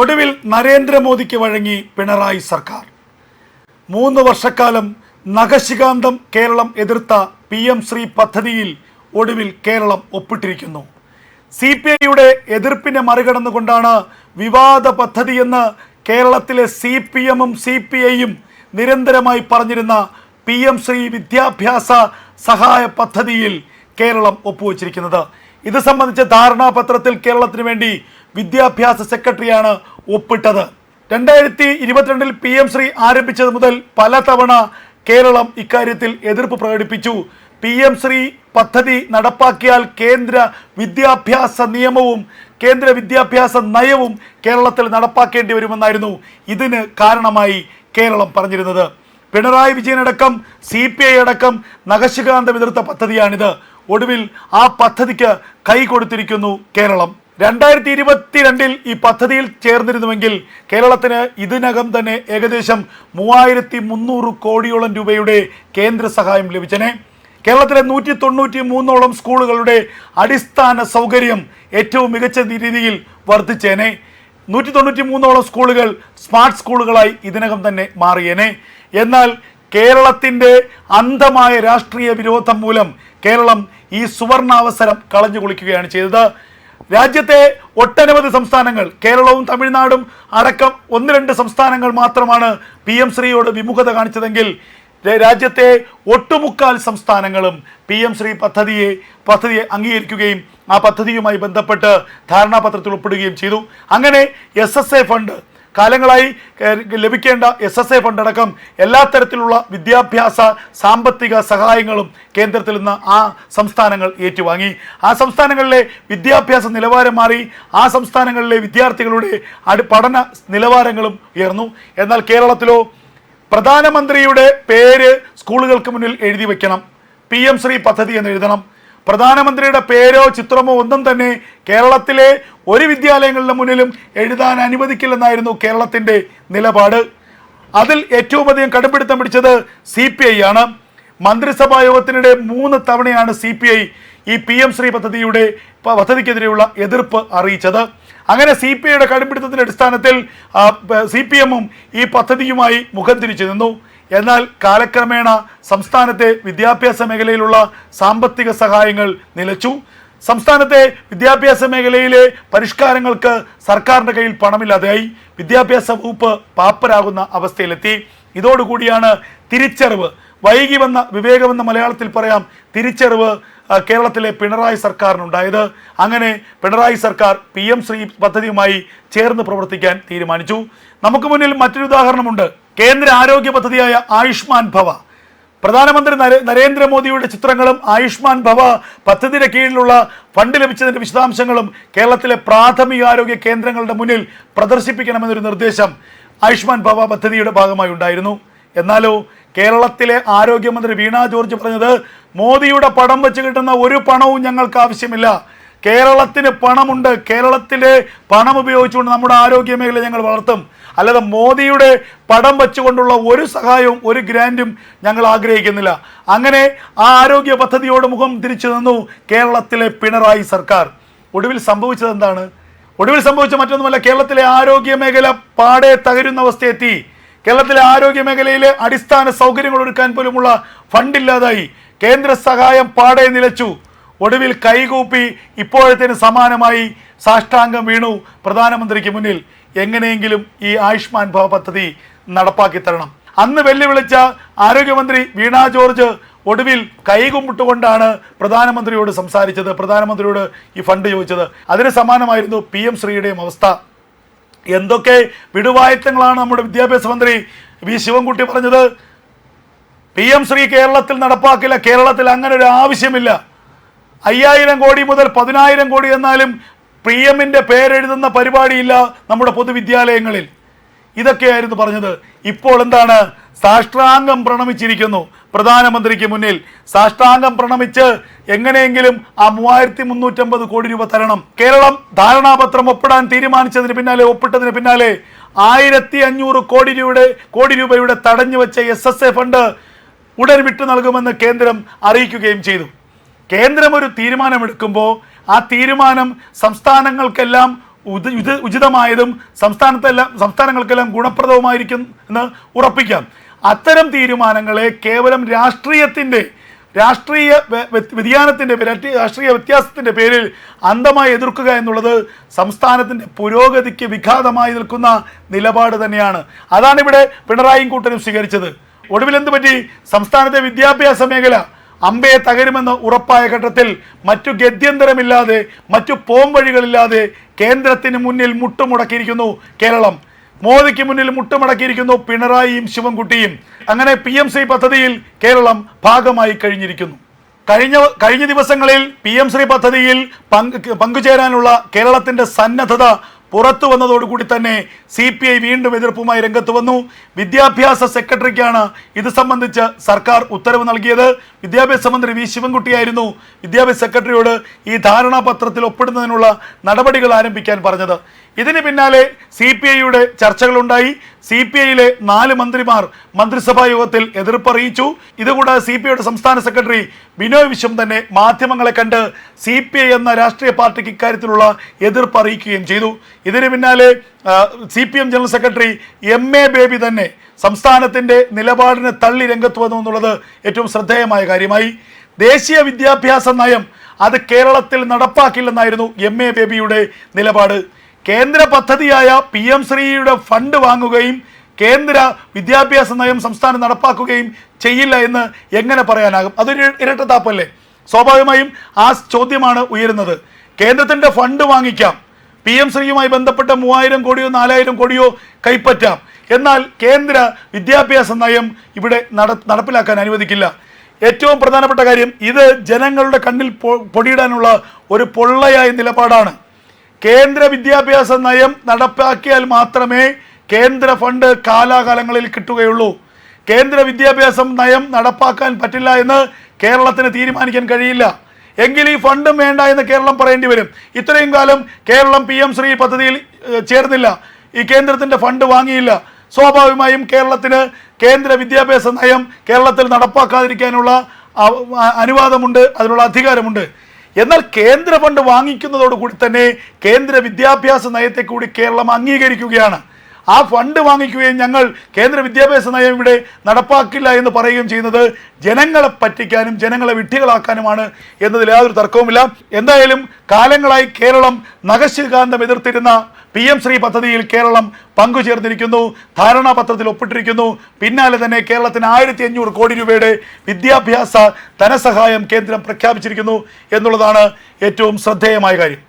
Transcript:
ഒടുവിൽ നരേന്ദ്രമോദിക്ക് വഴങ്ങി പിണറായി സർക്കാർ. മൂന്ന് വർഷക്കാലം നഖശികാന്തം കേരളം എതിർത്ത പി എം ശ്രീ പദ്ധതിയിൽ ഒടുവിൽ കേരളം ഒപ്പിട്ടിരിക്കുന്നു. സി പി ഐയുടെ എതിർപ്പിനെ മറികടന്നുകൊണ്ടാണ് വിവാദ പദ്ധതിയെന്ന് കേരളത്തിലെ സി പി എമ്മും സി പി ഐയും നിരന്തരമായി പറഞ്ഞിരുന്ന പി എം ശ്രീ വിദ്യാഭ്യാസ സഹായ പദ്ധതിയിൽ കേരളം ഒപ്പുവച്ചിരിക്കുന്നത്. ഇത് സംബന്ധിച്ച ധാരണാപത്രത്തിൽ കേരളത്തിന് വേണ്ടി വിദ്യാഭ്യാസ സെക്രട്ടറിയാണ് ഒപ്പിട്ടത്. രണ്ടായിരത്തി ഇരുപത്തിരണ്ടിൽ പി എം ശ്രീ ആരംഭിച്ചത് മുതൽ പലതവണ കേരളം ഇക്കാര്യത്തിൽ എതിർപ്പ് പ്രകടിപ്പിച്ചു. പി എം ശ്രീ പദ്ധതി നടപ്പാക്കിയാൽ കേന്ദ്ര വിദ്യാഭ്യാസ നിയമവും കേന്ദ്ര വിദ്യാഭ്യാസ നയവും കേരളത്തിൽ നടപ്പാക്കേണ്ടി വരുമെന്നായിരുന്നു ഇതിന് കാരണമായി കേരളം പറഞ്ഞിരുന്നത്. പിണറായി വിജയനടക്കം സി പി ഐ അടക്കം നഖശികാന്തം എതിർത്ത പദ്ധതിയാണിത്. ഒടുവിൽ ആ പദ്ധതിക്ക് കൈ കൊടുത്തിരിക്കുന്നു കേരളം. രണ്ടായിരത്തി ഇരുപത്തിരണ്ടിൽ ഈ പദ്ധതിയിൽ ചേർന്നിരുന്നുവെങ്കിൽ കേരളത്തിന് ഇതിനകം തന്നെ ഏകദേശം മൂവായിരത്തി മുന്നൂറ് കോടിയോളം രൂപയുടെ കേന്ദ്ര സഹായം ലഭിച്ചനെ. കേരളത്തിലെ നൂറ്റി തൊണ്ണൂറ്റി മൂന്നോളം സ്കൂളുകളുടെ അടിസ്ഥാന സൗകര്യം ഏറ്റവും മികച്ച രീതിയിൽ വർദ്ധിച്ചേനെ. നൂറ്റി തൊണ്ണൂറ്റി മൂന്നോളം സ്കൂളുകൾ സ്മാർട്ട് സ്കൂളുകളായി ഇതിനകം തന്നെ മാറിയേനെ. എന്നാൽ കേരളത്തിന്റെ അന്ധമായ രാഷ്ട്രീയ വിരോധം മൂലം കേരളം ഈ സുവർണാവസരം കളഞ്ഞു കുളിക്കുകയാണ് ചെയ്തത്. രാജ്യത്തെ ഒട്ടനവധി സംസ്ഥാനങ്ങൾ കേരളവും തമിഴ്നാടും അടക്കം ഒന്ന് രണ്ട് സംസ്ഥാനങ്ങൾ മാത്രമാണ് പി എം ശ്രീയോട് വിമുഖത കാണിച്ചതെങ്കിൽ രാജ്യത്തെ ഒട്ടുമുക്കാൽ സംസ്ഥാനങ്ങളും പി എം ശ്രീ പദ്ധതിയെ പദ്ധതിയെ അംഗീകരിക്കുകയും ആ പദ്ധതിയുമായി ബന്ധപ്പെട്ട് ധാരണാപത്രത്തിൽ ഒപ്പിടുകയും ചെയ്തു. അങ്ങനെ എസ് ഫണ്ട് കാലങ്ങളായി ലഭിക്കേണ്ട എസ് എസ് എ ഫണ്ടടക്കം എല്ലാ തരത്തിലുള്ള വിദ്യാഭ്യാസ സാമ്പത്തിക സഹായങ്ങളും കേന്ദ്രത്തിൽ നിന്ന് ആ സംസ്ഥാനങ്ങൾ ഏറ്റുവാങ്ങി. ആ സംസ്ഥാനങ്ങളിലെ വിദ്യാഭ്യാസ നിലവാരം മാറി ആ സംസ്ഥാനങ്ങളിലെ വിദ്യാർത്ഥികളുടെ പഠന നിലവാരങ്ങളും ഉയർന്നു. എന്നാൽ കേരളത്തിലോ പ്രധാനമന്ത്രിയുടെ പേര് സ്കൂളുകൾക്ക് മുന്നിൽ എഴുതി വയ്ക്കണം പി എം ശ്രീ പദ്ധതി എന്ന് എഴുതണം. പ്രധാനമന്ത്രിയുടെ പേരോ ചിത്രമോ ഒന്നും തന്നെ കേരളത്തിലെ ഒരു വിദ്യാലയങ്ങളുടെ മുന്നിലും എഴുതാൻ അനുവദിക്കില്ലെന്നായിരുന്നു കേരളത്തിന്റെ നിലപാട്. അതിൽ ഏറ്റവും അധികം കടുംപിടുത്തം പിടിച്ചത് സി പി ഐ ആണ്. മന്ത്രിസഭാ യോഗത്തിനിടെ മൂന്ന് തവണയാണ് സി പി ഐ ഈ പി എം ശ്രീ പദ്ധതിയുടെ പദ്ധതിക്കെതിരെയുള്ള എതിർപ്പ് അറിയിച്ചത്. അങ്ങനെ സി പി ഐയുടെ കടുംപിടുത്തത്തിന്റെ അടിസ്ഥാനത്തിൽ സി പി എമ്മും ഈ പദ്ധതിയുമായി മുഖം തിരിച്ചു നിന്നു. എന്നാൽ കാലക്രമേണ സംസ്ഥാനത്തെ വിദ്യാഭ്യാസ മേഖലയിലുള്ള സാമ്പത്തിക സഹായങ്ങൾ നിലച്ചു. സംസ്ഥാനത്തെ വിദ്യാഭ്യാസ മേഖലയിലെ പരിഷ്കാരങ്ങൾക്ക് സർക്കാരിന്റെ കയ്യിൽ പണമില്ലാതെയായി. വിദ്യാഭ്യാസ വകുപ്പ് പാപ്പരാകുന്ന അവസ്ഥയിലെത്തി. ഇതോടുകൂടിയാണ് തിരിച്ചറിവ്. വൈകി വന്ന വിവേകമെന്ന മലയാളത്തിൽ പറയാം തിരിച്ചറിവ് കേരളത്തിലെ പിണറായി സർക്കാരിനുണ്ടായത്. അങ്ങനെ പിണറായി സർക്കാർ പി എം ശ്രീ പദ്ധതിയുമായി ചേർന്ന് പ്രവർത്തിക്കാൻ തീരുമാനിച്ചു. നമുക്ക് മുന്നിൽ മറ്റൊരു ഉദാഹരണമുണ്ട്. കേന്ദ്ര ആരോഗ്യ പദ്ധതിയായ ആയുഷ്മാൻ ഭവ. പ്രധാനമന്ത്രി നരേ- നരേന്ദ്രമോദിയുടെ ചിത്രങ്ങളും ആയുഷ്മാൻ ഭവ പദ്ധതിയുടെ കീഴിലുള്ള ഫണ്ട് ലഭിച്ചതിന്റെ വിശദാംശങ്ങളും കേരളത്തിലെ പ്രാഥമിക ആരോഗ്യ കേന്ദ്രങ്ങളുടെ മുന്നിൽ പ്രദർശിപ്പിക്കണമെന്നൊരു നിർദ്ദേശം ആയുഷ്മാൻ ഭവ പദ്ധതിയുടെ ഭാഗമായി ഉണ്ടായിരുന്നു. എന്നാലോ കേരളത്തിലെ ആരോഗ്യമന്ത്രി വീണ ജോർജ് പറഞ്ഞത് മോദിയുടെ പടം വെച്ച് കിട്ടുന്ന ഒരു പണവും ഞങ്ങൾക്ക് ആവശ്യമില്ല. കേരളത്തിന് പണമുണ്ട്. കേരളത്തിലെ പണം ഉപയോഗിച്ചുകൊണ്ട് നമ്മുടെ ആരോഗ്യ മേഖല ഞങ്ങൾ വളർത്തും. അല്ലാതെ മോദിയുടെ പടം വെച്ചുകൊണ്ടുള്ള ഒരു സഹായവും ഒരു ഗ്രാന്റും ഞങ്ങൾ ആഗ്രഹിക്കുന്നില്ല. അങ്ങനെ ആ ആരോഗ്യ പദ്ധതിയോട് മുഖം തിരിച്ചു നിന്നു കേരളത്തിലെ പിണറായി സർക്കാർ. ഒടുവിൽ സംഭവിച്ചത് എന്താണ്? ഒടുവിൽ സംഭവിച്ച മറ്റൊന്നുമല്ല കേരളത്തിലെ ആരോഗ്യ മേഖല പാടെ തകരുന്ന അവസ്ഥയെത്തി. കേരളത്തിലെ ആരോഗ്യ മേഖലയിലെ അടിസ്ഥാന സൗകര്യങ്ങൾ ഒരുക്കാൻ പോലുമുള്ള ഫണ്ടില്ലാതായി. കേന്ദ്ര സഹായം പാടെ നിലച്ചു. ഒടുവിൽ കൈകൂപ്പി ഇപ്പോഴത്തേന് സമാനമായി സാഷ്ടാംഗം വീണു പ്രധാനമന്ത്രിക്ക് മുന്നിൽ. എങ്ങനെയെങ്കിലും ഈ ആയുഷ്മാൻ ഭവ പദ്ധതി നടപ്പാക്കി തരണം. അന്ന് വെല്ലുവിളിച്ച ആരോഗ്യമന്ത്രി വീണ ജോർജ് ഒടുവിൽ കൈകുമ്പിട്ടുകൊണ്ടാണ് പ്രധാനമന്ത്രിയോട് സംസാരിച്ചത് പ്രധാനമന്ത്രിയോട് ഈ ഫണ്ട് ചോദിച്ചത്. അതിന് സമാനമായിരുന്നു പി എം ശ്രീയുടെയും അവസ്ഥ. എന്തൊക്കെ വിടുവായത്തങ്ങളാണ് നമ്മുടെ വിദ്യാഭ്യാസ മന്ത്രി വി ശിവൻകുട്ടി പറഞ്ഞത്? പി എം ശ്രീ കേരളത്തിൽ നടപ്പാക്കില്ല കേരളത്തിൽ അങ്ങനെ ഒരു ആവശ്യമില്ല. അയ്യായിരം കോടി മുതൽ പതിനായിരം കോടി എന്നാലും പി എമ്മിന്റെ പേരെഴുതുന്ന പരിപാടിയില്ല നമ്മുടെ പൊതുവിദ്യാലയങ്ങളിൽ. ഇതൊക്കെയായിരുന്നു പറഞ്ഞത്. ഇപ്പോൾ എന്താണ്? സാഷ്ടാംഗം പ്രണമിച്ചിരിക്കുന്നു. പ്രധാനമന്ത്രിക്ക് മുന്നിൽ. സാഷ്ടാംഗം പ്രണമിച്ച് എങ്ങനെയെങ്കിലും ആ മൂവായിരത്തി മുന്നൂറ്റമ്പത് കോടി രൂപ തരണം. കേരളം ധാരണാപത്രം ഒപ്പിടാൻ തീരുമാനിച്ചതിന് പിന്നാലെ ഒപ്പിട്ടതിന് പിന്നാലെ ആയിരത്തി അഞ്ഞൂറ് കോടി രൂപയുടെ കോടി രൂപയുടെ തടഞ്ഞു വെച്ച എസ് എസ് എ ഫണ്ട് ഉടൻ വിട്ടു നൽകുമെന്ന് കേന്ദ്രം അറിയിക്കുകയും ചെയ്തു. കേന്ദ്രം ഒരു തീരുമാനമെടുക്കുമ്പോൾ ആ തീരുമാനം സംസ്ഥാനങ്ങൾക്കെല്ലാം ഉചിത ഉചിതമായതും സംസ്ഥാനത്തെല്ലാം സംസ്ഥാനങ്ങൾക്കെല്ലാം ഗുണപ്രദവുമായിരിക്കും എന്ന് ഉറപ്പിക്കാം. അത്തരം തീരുമാനങ്ങളെ കേവലം രാഷ്ട്രീയത്തിന്റെ രാഷ്ട്രീയ വ്യ- വ്യ- വ്യതിയാനത്തിന്റെ രാഷ്ട്രീയ വ്യത്യാസത്തിന്റെ പേരിൽ അന്ധമായി എതിർക്കുക എന്നുള്ളത് സംസ്ഥാനത്തിന്റെ പുരോഗതിക്ക് വിഘാതമായി നിൽക്കുന്ന നിലപാട് തന്നെയാണ്. അതാണ് ഇവിടെ പിണറായിയും കൂട്ടരും സ്വീകരിച്ചത്. ഒടുവിൽ എന്ത് പറ്റി സംസ്ഥാനത്തെ വിദ്യാഭ്യാസ മേഖല അമ്പയെ തകരുമെന്ന് ഉറപ്പായ ഘട്ടത്തിൽ മറ്റു ഗത്യന്തരമില്ലാതെ മറ്റു പോംവഴികളില്ലാതെ കേന്ദ്രത്തിന് മുന്നിൽ മുട്ടുമുടക്കിയിരിക്കുന്നു കേരളം. മോദിക്ക് മുന്നിൽ മുട്ടുമടക്കിയിരിക്കുന്നു പിണറായിയും ശിവൻകുട്ടിയും. അങ്ങനെ പി എം സി പദ്ധതിയിൽ കേരളം ഭാഗമായി കഴിഞ്ഞിരിക്കുന്നു. കഴിഞ്ഞ കഴിഞ്ഞ ദിവസങ്ങളിൽ പി എം ശ്രീ പദ്ധതിയിൽ പങ്ക് പങ്കുചേരാനുള്ള കേരളത്തിന്റെ സന്നദ്ധത പുറത്തു വന്നതോടുകൂടി തന്നെ സി പി ഐ വീണ്ടും എതിർപ്പുമായി രംഗത്ത് വന്നു. വിദ്യാഭ്യാസ സെക്രട്ടറിക്കാണ് ഇത് സംബന്ധിച്ച് സർക്കാർ ഉത്തരവ് നൽകിയത്. വിദ്യാഭ്യാസ മന്ത്രി വി ശിവൻകുട്ടിയായിരുന്നു വിദ്യാഭ്യാസ സെക്രട്ടറിയോട് ഈ ധാരണാപത്രത്തിൽ ഒപ്പിടുന്നതിനുള്ള നടപടികൾ ആരംഭിക്കാൻ പറഞ്ഞത്. ഇതിന് പിന്നാലെ സി പി ഐയുടെ ചർച്ചകളുണ്ടായി. സി പി ഐയിലെ നാല് മന്ത്രിമാർ മന്ത്രിസഭാ യോഗത്തിൽ എതിർപ്പറിയിച്ചു ഇതുകൂടാതെ സി പി ഐയുടെ സംസ്ഥാന സെക്രട്ടറി ബിനോയ് വിശ്വം തന്നെ മാധ്യമങ്ങളെ കണ്ട് സി പി ഐ എന്ന രാഷ്ട്രീയ പാർട്ടിക്ക് ഇക്കാര്യത്തിലുള്ള എതിർപ്പ് അറിയിക്കുകയും ചെയ്തു. ഇതിന് പിന്നാലെ C P M general secretary M A Baby തന്നെ സംസ്ഥാനത്തിന്റെ നിലപാടിന് തള്ളി രംഗത്ത് വന്നു എന്നുള്ളത് ഏറ്റവും ശ്രദ്ധേയമായ കാര്യമായി. ദേശീയ വിദ്യാഭ്യാസ നയം അത് കേരളത്തിൽ നടപ്പാക്കില്ലെന്നായിരുന്നു എം എ ബേബിയുടെ നിലപാട്. കേന്ദ്ര പദ്ധതിയായ പി എം ശ്രീയുടെ ഫണ്ട് വാങ്ങുകയും കേന്ദ്ര വിദ്യാഭ്യാസ നയം സംസ്ഥാനം നടപ്പാക്കുകയും ചെയ്യില്ല എന്ന് എങ്ങനെ പറയാനാകും? അതൊരു ഇരട്ടത്താപ്പല്ലേ സ്വാഭാവികമായും ആ ചോദ്യമാണ് ഉയരുന്നത്. കേന്ദ്രത്തിന്റെ ഫണ്ട് വാങ്ങിക്കാം. പി എം ശ്രീയുമായി ബന്ധപ്പെട്ട മൂവായിരം കോടിയോ നാലായിരം കോടിയോ കൈപ്പറ്റാം. എന്നാൽ കേന്ദ്ര വിദ്യാഭ്യാസ നയം ഇവിടെ നട നടപ്പിലാക്കാൻ അനുവദിക്കില്ല. ഏറ്റവും പ്രധാനപ്പെട്ട കാര്യം ഇത് ജനങ്ങളുടെ കണ്ണിൽ പൊടിയിടാനുള്ള ഒരു പൊള്ളയായ നിലപാടാണ്. കേന്ദ്ര വിദ്യാഭ്യാസ നയം നടപ്പാക്കിയാൽ മാത്രമേ കേന്ദ്ര ഫണ്ട് കാലാകാലങ്ങളിൽ കിട്ടുകയുള്ളൂ. കേന്ദ്ര വിദ്യാഭ്യാസം നയം നടപ്പാക്കാൻ പറ്റില്ല എന്ന് കേരളത്തിന് തീരുമാനിക്കാൻ കഴിയില്ല. എങ്കിൽ ഈ ഫണ്ടും വേണ്ട എന്ന് കേരളം പറയേണ്ടി വരും. ഇത്രയും കാലം കേരളം പി എം ശ്രീ പദ്ധതിയിൽ ചേർന്നില്ല. ഈ കേന്ദ്രത്തിന്റെ ഫണ്ട് വാങ്ങിയില്ല. സ്വാഭാവികമായും കേരളത്തിന് കേന്ദ്ര വിദ്യാഭ്യാസ നയം കേരളത്തിൽ നടപ്പാക്കാതിരിക്കാനുള്ള അനുവാദമുണ്ട്. അതിനുള്ള അധികാരമുണ്ട്. എന്നാൽ കേന്ദ്ര ഫണ്ട് വാങ്ങിക്കുന്നതോടുകൂടി തന്നെ കേന്ദ്ര വിദ്യാഭ്യാസ നയത്തെ കൂടി കേരളം അംഗീകരിക്കുകയാണ്. ആ ഫണ്ട് വാങ്ങിക്കുകയും ഞങ്ങൾ കേന്ദ്ര വിദ്യാഭ്യാസ നയം ഇവിടെ നടപ്പാക്കില്ല എന്ന് പറയുകയും ചെയ്യുന്നത് ജനങ്ങളെ പറ്റിക്കാനും ജനങ്ങളെ വിഡ്ഢികളാക്കാനുമാണ് എന്നതിൽ യാതൊരു തർക്കവുമില്ല. എന്തായാലും കാലങ്ങളായി കേരളം നഖശികാന്തം എതിർത്തിരുന്ന പി എം ശ്രീ പദ്ധതിയിൽ കേരളം പങ്കുചേർന്നിരിക്കുന്നു ധാരണാപത്രത്തിൽ ഒപ്പിട്ടിരിക്കുന്നു. പിന്നാലെ തന്നെ കേരളത്തിന് ആയിരത്തി അഞ്ഞൂറ് കോടി രൂപയുടെ വിദ്യാഭ്യാസ ധനസഹായം കേന്ദ്രം പ്രഖ്യാപിച്ചിരിക്കുന്നു എന്നുള്ളതാണ് ഏറ്റവും ശ്രദ്ധേയമായ കാര്യം.